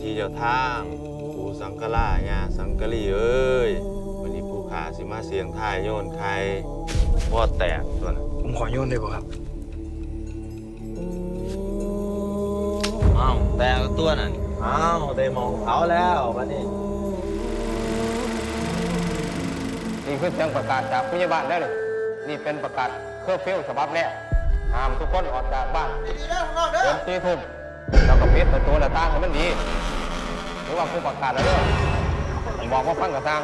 ที่เจ้าทางปู่สังกลาญาสังกะลีเอ้ยวันนี้ผู้ขาสิมาเสียงทายโยนใครพ่อแตกตัวน่ะผมขอโยนได้ป่ะครับอ้าวแตกตัวนั่นอ้าวได้มองเขาแล้ววันนี้นี่คือเสียงประกาศจากผู้ใหญ่บ้านได้เลยนี่เป็นประกาศเคอร์ฟิวฉบับแรกห้ามทุกคนออกจากบ้านเต็มตีทุ่ม แล้วก็ปิดประตูหน้าต่างให้มันดีหรือว่าผู้ประกาศแล้วเด้อผมบอกว่าฟังกระซัง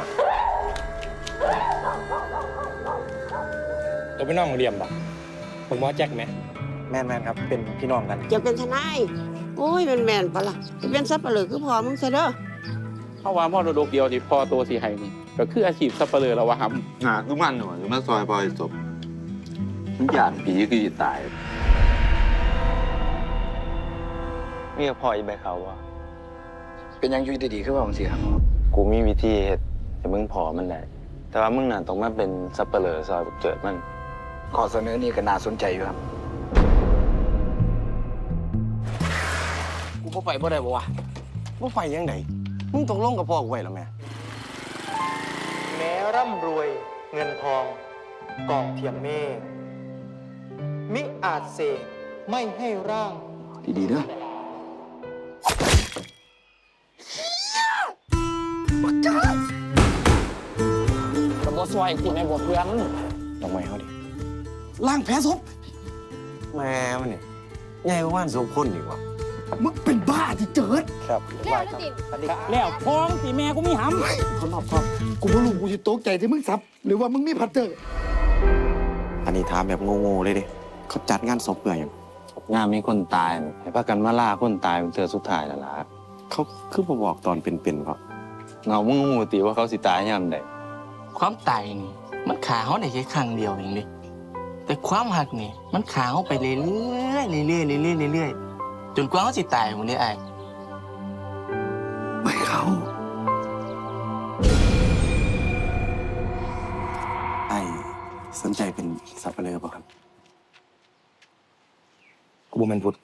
ตัวพี่น้องเรียมป่ะผมว่าแจ็คไหมแม่นแม่นครับ เป็นพี่น้องกันจะเป็นทนายโอ้ยแม่นแม่นๆปะล่ะจะเป็นซับเปลือคือพอมึงซะเด้อเพราะว่ามรดกเดียวที่พอตัวสีไห้นี่ก็คืออาชีพสับเปลือแล้ววะครับหาคือมันหน่อยมาซอยพอยศพมันหยาดผีคือตาย เมียพ่ออีใบเขาวะเป็นยังอยู่ดีๆคือว่าผมสิครับกูมีวิธีเฮ็ดให้มึงพอมันได้แต่ว่ามึงน่ะต้องมาเป็นสับเปลือซอยบักเจิดมันขอเสนอนี่ก็น่าสนใจอยู่ครับกูบ่ไปบ่ได้บ่วะบ่ไปยังไงมึงตกลงกับพ่อกูไว้แล้วแม่แม้ร่ำรวยเงินทองกองเทียมเมฆมิอาจเสกไม่ให้ร่าง ดีๆเด้อ กับบ่ซอยกูแม่บ่เพื่อนลองไว้เขาดิล้างแผลศพแม่มันนี่ใหญ่กว่าว่านศพคนอีกว่ะมึงเป็นบ้าที่เจิดครับแล้วนั่นดิแล้วพ้องสิแม่กูมีหำคนรอบครอบกูบ่รู้กูจะตกใจที่มึงซับ หรือว่ามึงมีพัตเตอร์ อันนี้ถามแบบโง่ๆเลยดิเขาจัดงานศพเพื่ออย่างงานมีคนตายน่ะให้พากันมาล่าคนตายเป็นเทือสุดท้ายแล้วล่ะเขาคือมาบอกตอนเป็นๆเขา เงามึงงูติว่าเขาสิตายยามใดความตายนี่มันขาเขาได้แค่ครั้งเดียวเองเลยแต่ความหักนี่มันขาเขาไปเรื่อยๆเรื่อยๆเรื่อยๆเรื่อยๆจนกว่าเขาสิตายหมดเลยไอ้ไม่เขาไอ้สนใจเป็นสับเปลือเปล่ะครับกูบ่แม่นพุทธ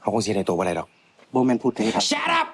เขาคงสิได้ตัวบ่ได้ดอกโบแมนพูดให้ครับ Shut up